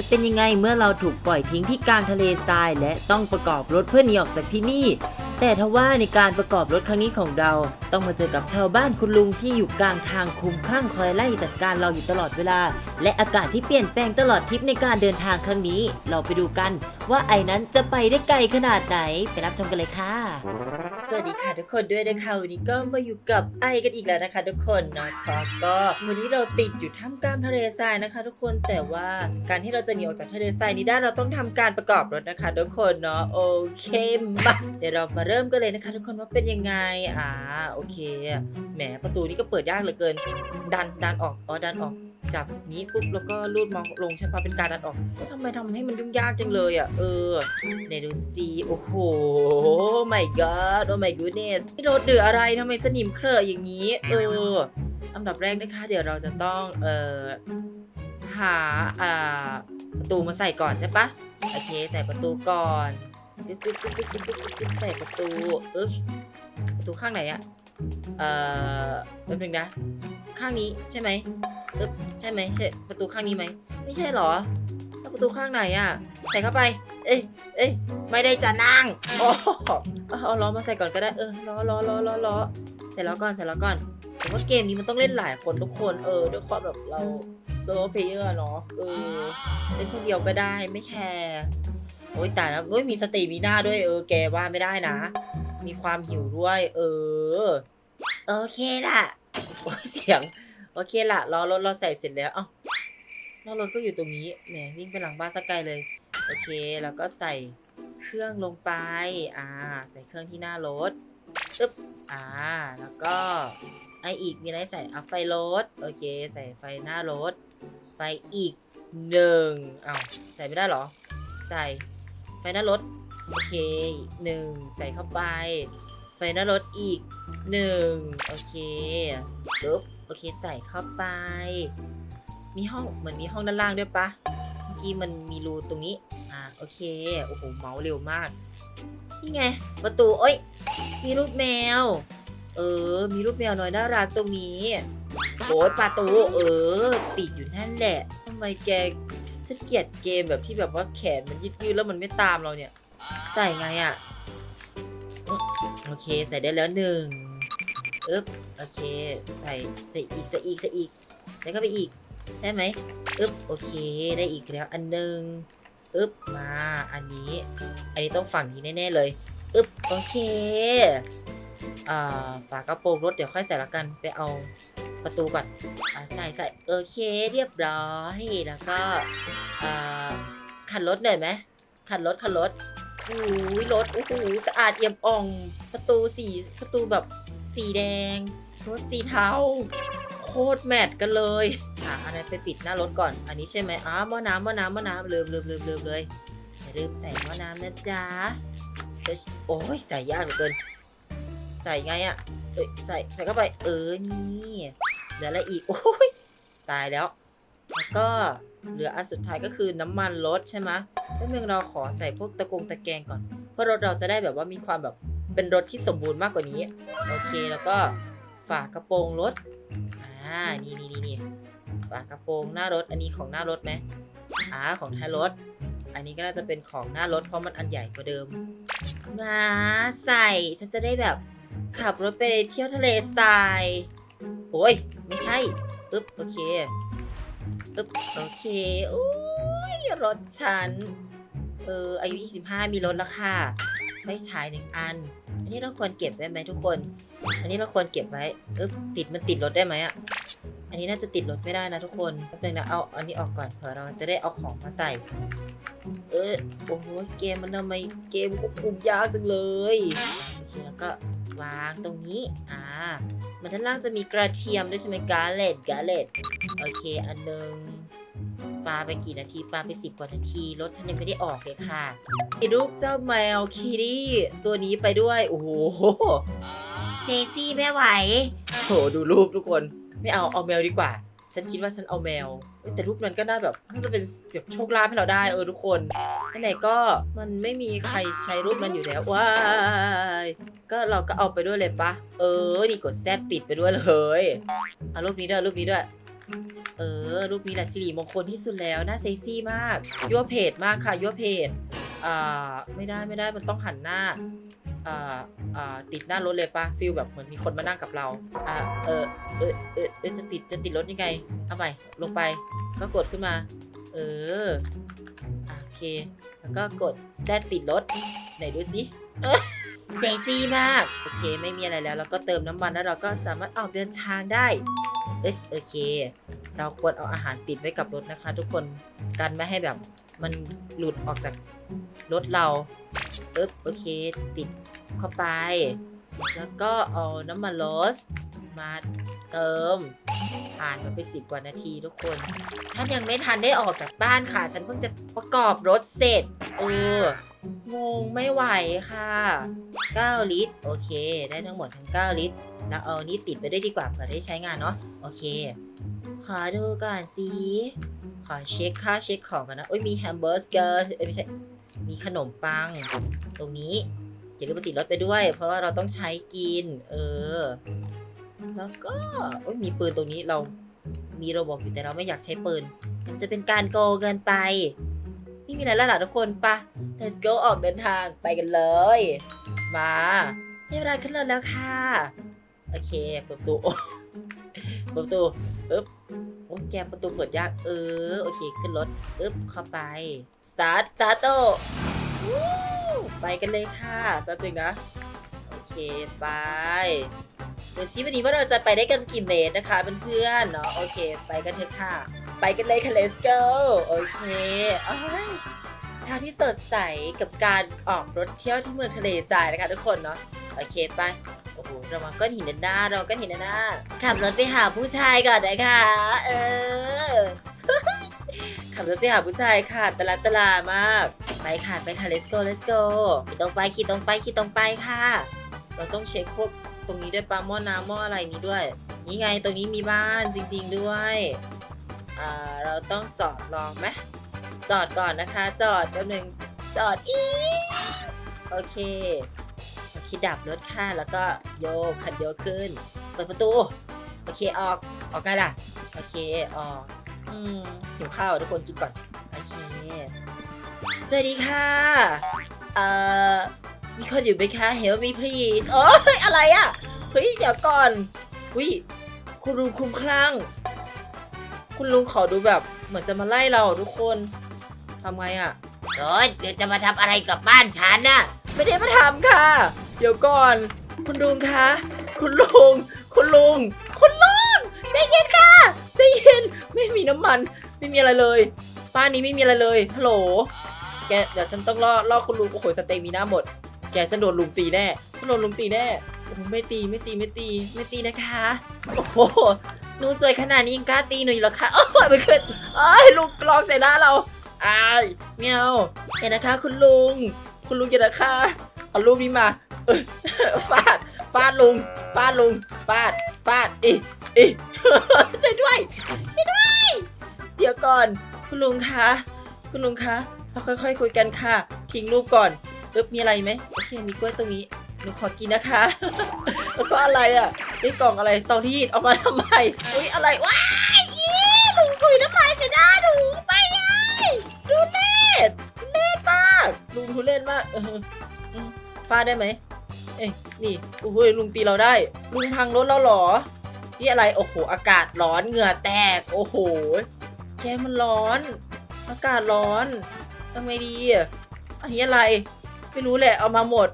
จะเป็นยังไงเมื่อเราถูกปล่อยทิ้งที่กลางทะเลทราย และต้องประกอบรถเพื่อหนีออกจากที่นี่ แต่ทว่าในการประกอบรถครั้งนี้ของเรา ต้องมาเจอกับชาวบ้านคุณลุงที่อยู่กลางทางคุมข้างคอยไล่จัดการเราอยู่ตลอดเวลา และอากาศที่เปลี่ยนแปลงตลอดทริปในการเดินทางครั้งนี้ เราไปดูกันว่าไอ้นั้นจะไปได้ไกลขนาดไหน ไปรับชมกันเลยค่ะ สวัสดีค่ะทุกคนด้วยนะคะวันนี้ก็มาอยู่กับไอกันอีกแล้วนะคะ ทุกคนนะคะก็วันนี้เราติดอยู่ท่ามกลางทะเลทรายนะคะ ทุกคนแต่ว่าการที่เราจะหนีออกจากทะเลทรายนี้ได้เราต้องทำการประกอบรถนะคะ ทุกคนเนาะโอเคมาเดี๋ยวเรามาเริ่มกันเลยนะคะ ทุกคนว่าเป็นยังไงอ่าโอเคแหมประตูนี้ก็เปิดยากเหลือเกิน ดันดันออกอ๋อดันออก จับนี้ปุ๊บแล้วก็ลูดมองลงใช่ปะเป็นการดันออกทำไมทำให้มันยุ่งยากจังเลยอะ เออไหนดูสิโอ้โห my god โอ้ my goodness นี่รถหรืออะไรทำไมสนิมเครอะอย่างนี้ เอออันดับแรกนะคะ เดี๋ยวเราจะต้องเอ่อหาอ่าประตูมาใส่ก่อนใช่ปะโอเค ใส่ประตูก่อนปึ๊บปึ๊บปึ๊บปึ๊บปึ๊บปึ๊บปึ๊บใส่ประตูอึ๊บประตูข้างไหนอะ เอ่อแป๊บนึงนะ ข้างนี้ใช่ไหมเอ๊บใช่ไหมใช่ประตูข้างนี้ไหม ไม่ใช่หรอ แล้วประตูข้างไหนอะใส่เข้าไป เอ้ยเอ้ยไม่ได้จะนั่งโอ้เอาเอาล้อมาใส่ก่อนก็ได้ เออล้อล้อล้อล้อล้อใส่ล้อก่อนใส่ล้อก่อนผมว่าเกมนี้มันต้องเล่นหลายคนทุกคน เออ ด้วยความแบบเราโซโลเพเยอร์เนาะ เออ เล่นคนเดียวก็ได้ไม่แคร์ อ้ยแต่แล้วเฮ้ยมีสติมีหน้าด้วยเออแกว่าไม่ได้นะ มีความหิวด้วย เออ โอเคล่ะโอ้ยเสียง โอเคล่ะรอรถเราใส่เสร็จแล้วเอ้าแล้วรถก็อยู่ตรงนี้แหมวิ่งไปหลังบ้านสักไกลเลย โอเคแล้วก็ใส่เครื่องลงไป อ่า ใส่เครื่องที่หน้ารถตึ๊บอ่า แล้วก็ไออีกมีอะไรใส่เอาไฟรถโอเค ใส่ไฟหน้ารถไปอีกหนึ่งอ้าวใส่ไม่ได้หรอ ใส่ ไฟหน้ารถ โอเคหนึ่งใส่เข้าไป ไฟหน้ารถอีกหนึ่งโอเคปึ๊บโอเคใส่เข้าไป มีห้องเหมือนมีห้องด้านล่างด้วยปะเมื่อกี้มันมีรูตรงนี้ อ่าโอเคโอ้โหเมาส์เร็วมาก นี่ไง ประตูเอ้ยมีรูปแมว เออ มีรูปแมวน้อยน่ารักตรงนี้โอ้ยประตูเออ ติดอยู่นั่นแหละทำไมแก ฉันเกลียดเกมแบบที่แบบว่าแขนมันยืดๆแล้วมันไม่ตามเราเนี่ย ใส่ไงอะ่ะ โอเคใส่ได้แล้วหนึ่งอึ๊บโอเค ใส่ใส่อีกใส่อีกใส่อีกใส่เข้าไปอีก ใช่ไหมอึ๊บโอเคได้อีกแล้วอันหนึ่งอึ๊บมาอันนี้ อันนี้ต้องฝั่งนี้แน่ๆเลยอึ๊บโอเคอ่าฝากระโปรงรถเดี๋ยวค่อยใส่ละกันไปเอา ประตูก่อนอใส่ใส่โอเคเรียบร้อยแล้วก็ขันรถหน่อยไหมขันรถขันรถอู้ยรถโอ้โหสะอาดเอี่ยมอ่อง ประตูสีประตูแบบสีแดงรถสีเทาโคตรแมทกันเลยหาอะไรไปปิดหน้ารถก่อน อันนี้ใช่ไหมอ้าวหม้อน้ำหม้อน้ำหม้อน้ำลืมลืมลืมลืมเลยอย่าลืมใส่หม้อน้ำนะจ๊ะโอ้ยใส่ยากเหลือเกิน ใส่ไงอะเอ้ยใส่ใส่เข้าไป เออ นี่เหลืออะไรอีก โอ้ยตายแล้ว แล้วก็เหลืออันสุดท้ายก็คือน้ำมันรถใช่ไหมแล้วเมื่อเราขอใส่พวกตะกงตะแกงก่อน เพื่อรถเราจะได้แบบว่ามีความแบบเป็นรถที่สมบูรณ์มากกว่านี้ โอเคแล้วก็ฝากระโปรงรถ อ่า นี่นี่นี่นี่ฝากระโปรงหน้ารถ อันนี้ของหน้ารถไหมอ่า ของท้ายรถ อันนี้ก็น่าจะเป็นของหน้ารถเพราะมันอันใหญ่กว่าเดิมมาใส่ฉันจะได้แบบ ขับรถไปเที่ยวทะเลทรายโอ้ยไม่ใช่อึ๊บโอเคอึ๊บโอเคอุ้ยรถฉันเอออายุ 25 มีรถแล้วค่ะไฟฉายหนึ่งอัน อันนี้เราควรเก็บไว้ไหมทุกคน อันนี้เราควรเก็บไว้อึ๊บติดมันติดรถได้ไหมอะ อันนี้น่าจะติดรถไม่ได้นะทุกคนแป๊บนึงนะเอาอันนี้ออกก่อนเผื่อเราจะได้เอาของมาใส่ เออโอ้โหเกมมันทำไมเกมควบคุมยากจังเลย โอเคแล้วก็ วางตรงนี้อ่ามันด้านล่างจะมีกระเทียมด้วยใช่ไหมกาเลตกาเลตโอเค อันหนึ่งปาไปกี่นาทีปาไปสิบกว่านาทีรถฉันยังไม่ได้ออกเลยค่ะมีรูปเจ้าแมวคิรี่ตัวนี้ไปด้วยโอ้โหเซซี่ไม่ไหวโหดูรูปทุกคน ไม่เอาเอาแมวดีกว่า ฉันคิดว่าฉันเอาแมวเอ้ยแต่รูปนั้นก็น่าแบบน่าจะเป็นแบบโชคลาภให้เราได้เออทุกคนไหนๆก็มันไม่มีใครใช้รูปนั้นอยู่แล้วว้ายก็เราก็เอาไปด้วยเลยปะเออนี่กดแซดติดไปด้วยเลยเอารูปนี้ด้วยรูปนี้ด้วยเออ รูปนี้แหละสิริมงคลที่สุดแล้วน่าเซ็กซี่มากยั่วเพจมากค่ะยั่วเพจอ่าไม่ได้ไม่ได้มันต้องหันหน้า อ่าอ่าติดหน้ารถเลยปะฟิลแบบเหมือนมีคนมานั่งกับเราอ่าเออเออเออเออจะติดจะติดรถยังไงเอาใหม่ลงไปก็กดขึ้นมา เออโอเค แล้วก็กดแซดติดรถไหนดูสิเอ้ยเซ็กซี่มาก โอเค ไม่มีอะไรแล้ว เราก็เติมน้ำมันแล้วเราก็สามารถออกเดินทางได้เอชโอเค เราควรเอาอาหารติดไว้กับรถนะคะ ทุกคน กันไม่ให้แบบ มันหลุดออกจากรถเราปึ๊บโอเค ติดเข้าไป แล้วก็เอาน้ำมันโรสมาเติม ผ่านมาไปสิบกว่านาทีทุกคนฉันยังไม่ทันได้ออกจากบ้านค่ะ ฉันเพิ่งจะประกอบรถเสร็จเอองงไม่ไหวค่ะ 9 ลิตร โอเค ได้ทั้งหมดทั้ง 9 ลิตรแล้วเอานี่ติดไปด้วยดีกว่าเผื่อได้ใช้งานเนาะโอเค ขอดูก่อนสิขอเช็คค่าเช็คของกันนะโอ้ยมีแฮมเบอร์เกอร์เอ้ยไม่ใช่ มีขนมปัง ตรงนี้อย่าลืมติดรถไปด้วย เพราะว่าเราต้องใช้กิน เออ แล้วก็โอ้ยมีปืนตรงนี้เรามีระบบอยู่แต่เราไม่อยากใช้ปืน มันจะเป็นการโกงเกินไป ไม่มีอะไรแล้วล่ะทุกคนปะ let's go ออกเดินทางไปกันเลย มาได้เวลาขึ้นรถแล้วค่ะ โอเคเปิดประตูเปิดประตู ปึ๊บโอ้แกประตูเปิดยากเออโอเคขึ้นรถปึ๊บเข้าไปสตาร์ทสตาร์ทโตไปกันเลยค่ะแป๊บนึงนะโอเคไปเดี๋ยวซิวันนี้ว่าเราจะไปได้กันกี่เมตรนะคะเพื่อนๆเนาะโอเค ไปกันเถอะค่ะ ไปกันเลยค่ะ let's go โอเคเอ้ยเช้าที่สดใสกับการออกรถเที่ยวที่เมืองทะเลทรายนะคะทุกคนเนาะโอเคไป โอ้โหเรามาก้อนหินด้านหน้าเราก้อนหินด้านหน้าขับรถไปหาผู้ชายก่อนนะคะ เออ ขับรถไปหาผู้ชายค่ะตลาดตลามาก ไปค่ะไปค่ะ let's go let's go ขี่ตรงไปขี่ตรงไปขี่ตรงไปค่ะ เราต้องเช็คพวกตรงนี้ด้วยปลาหม้อน้ำหม้ออะไรนี้ด้วย นี่ไงตรงนี้มีบ้านจริงๆด้วยอ่าเราต้องจอดลองไหมจอดก่อนนะคะ จอดแป๊บนึงจอดอีสโอเค โอเคดับรถค่ะ แล้วก็โยกคันเดียวขึ้น เปิดประตู โอเคออก ออกไงล่ะ โอเคออกอืมหิวข้าวทุกคนกินก่อน โอเค สวัสดีค่ะ เอ่อ มีคนอยู่ไหมคะ Help me please โอ้ยอะไรอะเฮ้ย เดี๋ยวก่อนวิคุณลุงคลุ้มคลั่ง คุณลุงขอดูแบบ เหมือนจะมาไล่เราทุกคนทำไงอะ่ะเฮ้ยเดี๋ยวจะมาทำอะไรกับบ้านฉันน่ะ ไม่ได้มาทำค่ะ เดี๋ยวก่อน คุณลุงคะ คุณลุง คุณลุง คุณลุงใจเย็นค่ะใจเย็น ไม่มีน้ำมัน ไม่มีอะไรเลย บ้านนี้ไม่มีอะไรเลย ฮัลโหล แก เดี๋ยวฉันต้องล่อ ล่อคุณลุง โอ้โห สเตมีหน้าหมด แกจะโดนลุงตีแน่ฉันโดนลุงตีแน่โอ้โหไม่ตี ไม่ตี ไม่ตี ไม่ตีนะคะ โอ้โหหนูสวยขนาดนี้ยังกล้าตีหนูอีกเหรอคะโอ้ยมันขึ้นเอ้ยลุงกรองใส่หน้าเราอายเมียวเห็นนะคะ คุณลุง คุณลุงอย่านะคะ เอารูปนี้มา ฟาด ฟาดลุง ฟาดลุง ฟาด ฟาด อีอีช่วยด้วย ช่วยด้วย เดี๋ยวก่อน คุณลุงคะ คุณลุงคะ เราค่อยๆคุยกันค่ะ ทิ้งรูปก่อนเอ๊บมีอะไรไหมโอเค มีกล้วยตรงนี้ หนูขอกินนะคะ แล้วก็อะไรอะนี่กล่องอะไรเตารีดเอามาทำไม อุ้ยอะไร ว้ายอีลุงถุยน้ำลายใส่หน้าหนูไปไงดูเล่นเล่นมากลุงทุเล่นมาก เออฟาดได้ไหม เอ้ยนี่โอ้โหลุงตีเราได้ ลุงพังรถเราเหรอ นี่อะไร โอ้โห อากาศร้อนเหงื่อแตก โอ้โห แกมันร้อน อากาศร้อนทำไงดีอะอันนี้อะไร ไม่รู้แหละ เอามาหมด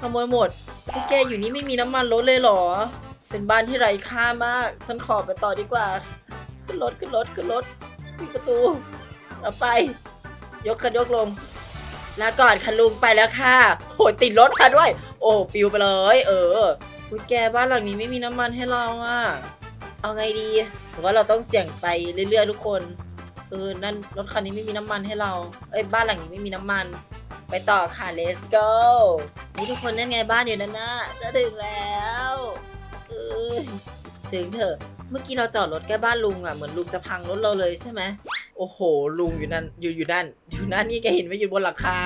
ขโมยหมดพวกแกอยู่นี่ไม่มีน้ำมันรถเลยเหรอ เป็นบ้านที่ไร้ค่ามาก ฉันขอไปต่อดีกว่า ขึ้นรถขึ้นรถขึ้นรถปิดประตูเอาไป ยกคันยกลง ลาก่อนคันลุงไปแล้วค่ะโหติดรถค่ะด้วย โอ้ปิวไปเลย เออคุยแกบ้านหลังนี้ไม่มีน้ำมันให้เราอะเอาไงดีผมว่าเราต้องเสี่ยงไปเรื่อยๆทุกคนเออนั่นรถคันนี้ไม่มีน้ำมันให้เรา เอ้ยบ้านหลังนี้ไม่มีน้ำมัน ไปต่อค่ะ let's go นี่ทุกคนนั่นไงบ้านอยู่นั่นนะจะถึงแล้วเออถึงเถอะ เมื่อกี้เราจอดรถใกล้บ้านลุงอะเหมือนลุงจะพังรถเราเลยใช่ไหม โอ้โอ้โห ลุงอยู่นั่นอยู่อยู่นั่น อยู่นั่นนี่แกเห็นไหมอยู่บนหลังคา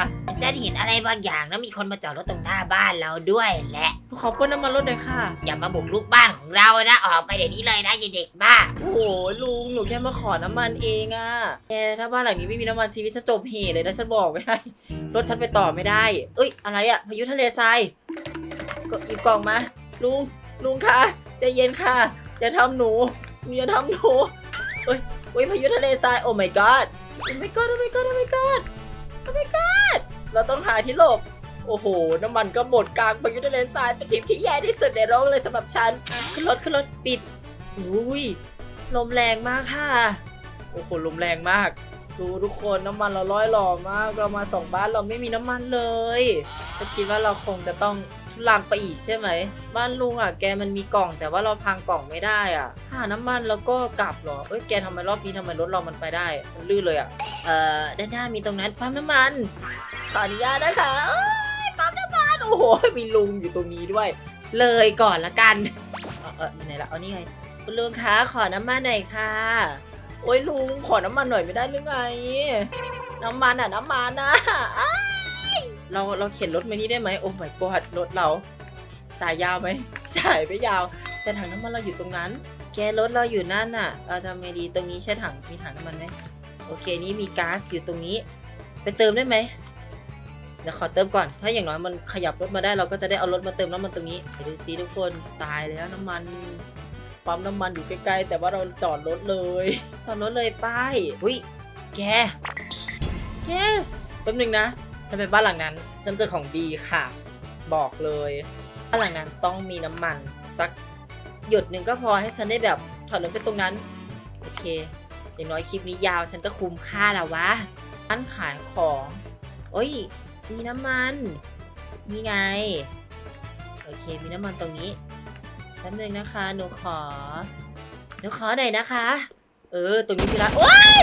ฉันเห็นอะไรบางอย่างนะมีคนมาจอดรถตรงหน้าบ้านเราด้วยแหละขอเปิ้ลน้ำมันรถหน่อยค่ะ อย่ามาบุกลุกบ้านของเรานะออกไปเดี๋ยวนี้เลยนะยายเด็กบ้า โอ้โหลุงหนูแค่มาขอน้ำมันเองอะแกถ้าบ้านหลังนี้ไม่มีน้ำมันชีวิตจะจบเหตุเลยนะฉันบอกไว้ให้รถฉันไปต่อไม่ได้ เอ้ยอะไรอะพายุทะเลทรายก็หยิบกล่องมาลุงลุงคะใจเย็นค่ะอย่าทำหนูอย่าทำหนูเอ้ยเอ้ยพายุทะเลทรายโอ้ my god โอ้ my god โอ้ my god โอ้ my god โอ้ my god เราต้องหาที่หลบ โอ้โห น้ำมันก็หมดกลางพายุทะเลทรายเป็นทริปที่แย่ที่สุดในโลกเลยสำหรับฉัน ขึ้นรถขึ้นรถปิด อุ้ย ลมแรงมากค่ะ โอ้โห ลมแรงมากดูทุกคนน้ำมันเราร้อยหล่อมาก เรามาสองบ้านเราไม่มีน้ำมันเลยจะคิดว่าเราคงจะต้อง ทุลังไปอีกใช่ไหม บ้านลุงอะแกมันมีกล่อง แต่ว่าเราพังกล่องไม่ได้อะหาน้ำมันแล้วก็กลับเหรอเอ้ยแกทำไมรอบนี้ทำไมรถเรามันไปได้มันลื่นเลยอะเอ่อด้านหน้ามีตรงนั้นปั๊มน้ำมันขออนุญาตนะคะเอ้ยปั๊มน้ำมันโอ้โหมีลุงอยู่ตรงนี้ด้วย เลยก่อนละกันเออเออยู่ไหนละเอานี่ไงคุณลุงคะขอน้ำมันหน่อยค่ะ โอ้ยลุงขอน้ำมันหน่อยไม่ได้หรือไง น้ำมันอะน้ำมันนะอ้า เราเราเข็นรถมานี่ได้ไหมโอ้ my god รถเราสายยาวไหมสายไม่ยาว แต่ถังน้ำมันเราอยู่ตรงนั้น แกรถเราอยู่นั่นน่ะ เราจะไม่ดีตรงนี้ใช่ถังมีถังน้ำมันไหมโอเคนี่มีก๊าซอยู่ตรงนี้ ไปเติมได้ไหมเดี๋ยวขอเติมก่อน ถ้าอย่างน้อยมันขยับรถมาได้เราก็จะได้เอารถมาเติมน้ำมันตรงนี้ดูซิทุกคนตายแล้วน้ำมันปั๊มน้ำมันอยู่ใกล้ๆแต่ว่าเราจอดรถเลยจอดรถเลยป้ายอุ้ยแก แกแป๊บหนึ่งนะ ฉันไปบ้านหลังนั้นฉันเจอของดีค่ะ บอกเลยบ้านหลังนั้นต้องมีน้ำมัน สักหยดหนึ่งก็พอให้ฉันได้แบบถอดรถไปตรงนั้น โอเคอย่างน้อยคลิปนี้ยาวฉันก็คุ้มค่าแล้ววะร้านขายของ โอ้ย มีน้ำมัน นี่ไง โอเค มีน้ำมันตรงนี้แป๊บนึงนะคะ หนูขอ หนูขอหน่อยนะคะ เออ ตรงนี้พี่ละโอ้ย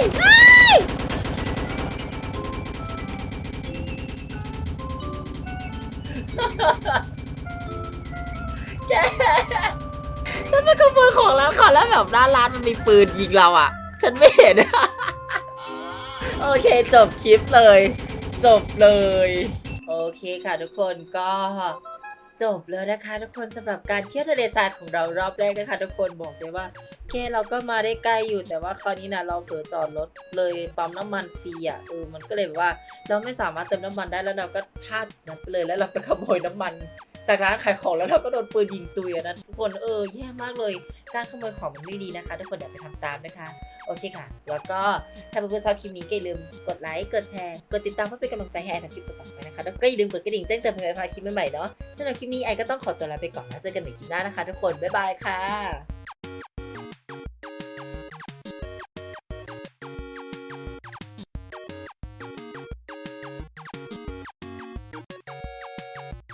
แกฉันไปขโมยของร้านก่อนแล้วแบบหน้านร้านมันมีปืนยิงเราอะ ฉันไม่เห็น โอเคจบคลิปเลย จบเลย โอเคค่ะทุกคนก็จบแล้วนะคะ ทุกคนสำหรับการเที่ยวทะเลทรายของเรารอบแรกนะคะ ทุกคนบอกเลยว่า เคเราก็มาได้ใกล้อยู่แต่ว่าคราวนี้นะเราเผลอจอดรถเลยปั๊มน้ำมันฟรีอะเออมันก็เลยแบบว่า เราไม่สามารถเติมน้ำมันได้แล้วเราก็พลาดจากนั้นไปเลยแล้วเราไปขโมยน้ำมัน จากร้านขายของแล้วเราก็โดนปืนยิงตุยอะนะทุกคนเออแย่มากเลย การขโมยของมันไม่ดีนะคะ ทุกคนอย่าไปทำตามนะคะ โอเคค่ะ แล้วก็ถ้าเพื่อนๆชอบคลิปนี้ก็อย่าลืมกดไลค์กดแชร์กดติดตามเพื่อเป็นกำลังใจให้ไอทำคลิปต่อไปนะคะแล้วก็อย่าลืมกดกระดิ่งแจ้งเตือนเพื่อนๆพาคลิปใหม่ๆเนาะสำหรับคลิปนี้ไอก็ต้องขอตัวลาไปก่อนแล้วเจอกันใหม่คลิปหน้านะคะ ทุกคนบ๊ายบายค่ะ